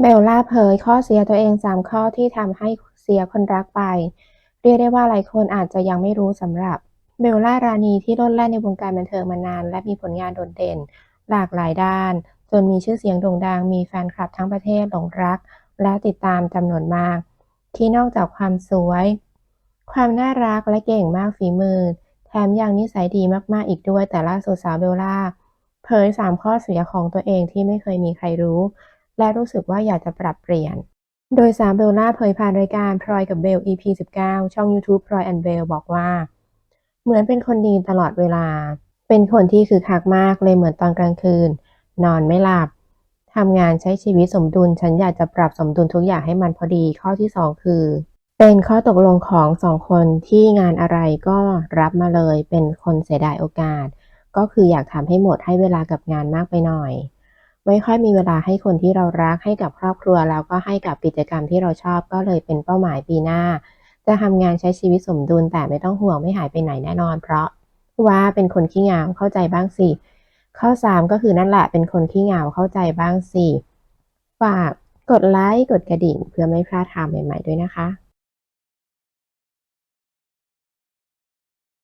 เบลล่าเผยข้อเสียตัวเอง 3 ข้อที่ทำให้เสียคนรักไป เรียกได้ว่าหลายคนอาจจะยังไม่รู้สำหรับเบลล่ารานีที่โลดแล่นในวงการบันเทิงมานาน และมีผลงานโดดเด่น หลากหลายด้าน จนมีชื่อเสียงโด่งดัง มีแฟนคลับทั้งประเทศหลงรัก และติดตามจำนวนมาก ที่นอกจากความสวย ความน่ารักและเก่งมากฝีมือ แถมยังนิสัยดีมากๆอีกด้วยแต่ล่าสุดสาวเบลล่าเผย 3 ข้อเสียของตัวเองที่ไม่เคยมีใครรู้ และรู้สึกว่าอยากจะปรับเปลี่ยน โดยสาวเบลล่าเผยผ่านรายการพลอยกับเบล EP 19 ช่อง YouTube พลอยแอนเบลบอกว่า เหมือนเป็นคนดีตลอดเวลา เป็นคนที่คือคักมากเลยเหมือนตอนกลางคืน นอนไม่หลับทำงานใช้ชีวิตสมดุล ฉันอยากจะปรับสมดุลทุกอย่างให้มันพอดี ข้อที่ 2 คือ เป็นข้อตกลงของสองคนที่งานอะไรก็รับมาเลย เป็นคนเสียดายโอกาส ก็คืออยากทำให้หมดให้เวลากับงานมากไปหน่อย ไม่ค่อยมีเวลาให้คนที่เรารักให้กับครอบครัว แล้วก็ให้กับกิจกรรมที่เราชอบก็เลยเป็นเป้าหมายปีหน้า จะทำงานใช้ชีวิตสมดุลแต่ไม่ต้องห่วงไม่หายไปไหนแน่นอน เพราะว่าเป็นคนขี้เหงาเข้าใจบ้างสิข้อ 3 ก็คือนั่นแหละเป็นคนขี้เหงาเข้าใจบ้างสิฝากกดไลค์กดกระดิ่งเพื่อไม่พลาดข่าวใหม่ๆด้วยนะคะ